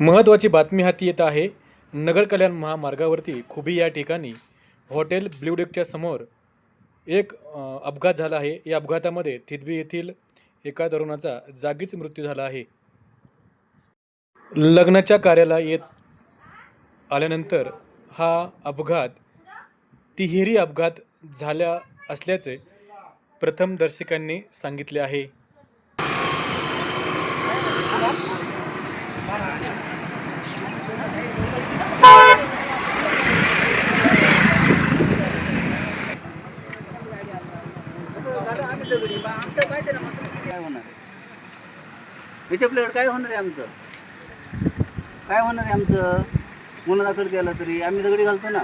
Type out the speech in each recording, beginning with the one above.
महत्त्वाची बातमी हाती येत आहे. नगर कल्याण महामार्गावरती खुबी या ठिकाणी हॉटेल ब्ल्यूडेकच्या समोर एक अपघात झाला आहे. या अपघातामध्ये थिदबी येथील एका तरुणाचा जागीच मृत्यू झाला आहे. लग्नाच्या कार्याला येत आल्यानंतर हा अपघात तिहेरी अपघात झाल्या असल्याचे प्रथमदर्शकांनी सांगितले आहे. काय होणार आहे इथे प्लेट काय होणार आहे आमचं? काय होणार आहे आमचं? गुन्हा दाखल केला तरी. आम्ही दगडी घालतो ना.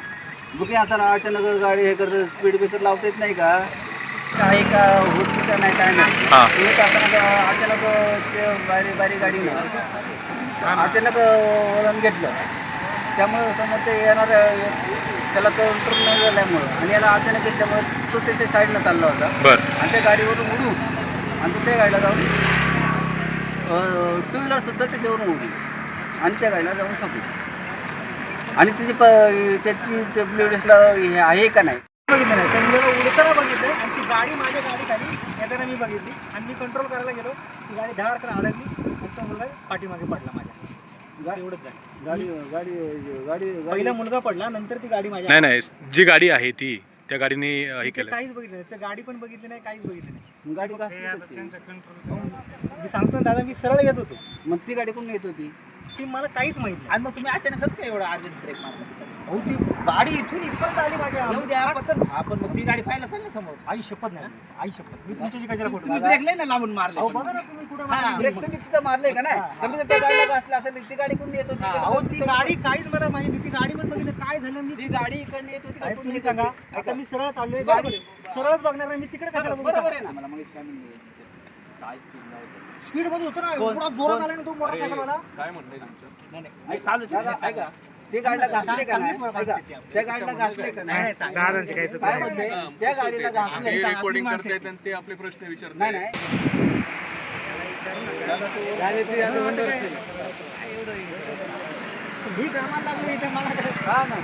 बुकिंग असताना अचानक गाडी हे करतो स्पीड ब्रेकर लावता येत नाही का? काय का होत का नाही काय नाही. येत असताना अचानक ते बारी बारी गाडी अचानक वळण घेतलं. त्यामुळं समोर ते येणार त्याला कंट्रोल नाही झाल्यामुळं. आणि याला अचानक घेतल्यामुळे तो त्याच्या साईडनं चालला होता. बर. आणि त्या गाडीवरून उडू आणि दुसऱ्या गाडीला जाऊन टू व्हीलर सुद्धा त्याच्यावरून उडू आणि त्या गाडीला जाऊन टाकू आणि त्याची प त्याची ते ब्लेडला हे आहे का नाही? बघितलं नाही. तर मुलं उडताना बघितलं आणि ती गाडी माझ्या गाडी खाली येताना मी बघितली आणि मी कंट्रोल करायला गेलो ती गाडी दहा अडकन अडकली आणि तो मुलगा पाठीमागे पडला माझ्या. बस एवढंच झालं. गाडी गाडी गाडी पहिला मुलगा पडला नंतर ती गाडी माझ्या नाही नाही जी गाडी आहे ती त्या गाडीने हे केलं. काहीच बघितलं नाही. त्या गाडी पण बघितली नाही काहीच बघितलं नाही. गाडी का? मी सांगतो ना दादा मी सरळ येत होतो. मग ती गाडी कोण येत होती? ती मला काहीच माहीत नाही. आणि मग तुम्ही अचानकच काय एवढा अर्जंट ब्रेक मारला? अहो ती गाडी इथून इथपर्यंत आली माझ्या. येऊ द्या आपण आपण मग ती गाडी पाहिलं पाहिजे समोर. आई शपथ नाही आई शपथ. मी तुमच्याशी कशाला फोटो तुम्ही ब्रेक नाही ना लांबून मारले. अहो बघा ना तुम्ही कुठं हा, मारली. ब्रेक तुम्ही तिथं मारले का नाही? कमी त्या गाडीला घासलं असेल ती गाडी कोण येत? होती अहो ती गाडी काहीच मला माहिती नाही. ती गाडी पण बघितलं काय झालं मी ती गाडी इकडनं येत होती साहेब तुम्ही सांगा? आता मी सरळ चाललोय बरोबर गाडी सरळच बघणार मी तिकडे कशाला बरोबर बघू बरोबर आहे ना. मला मग काय म्हणले काय? स्पीडमध्ये होतो ना एवढा जोरात आला ना तो मोटरसायकल वाला नाही नाही. नाही, चालू दादा ऐका. ते गाडीला घासले का नाही? ऐका. त्या गाडीला घासले का नाही दादांची चूक काय म्हणते? त्या गाडीला घासले रेकॉर्डिंग करतायत आणि ते आपले प्रश्न विचारतात नाही नाही. मी कामाला लागलो इथे मला काय- हा ना.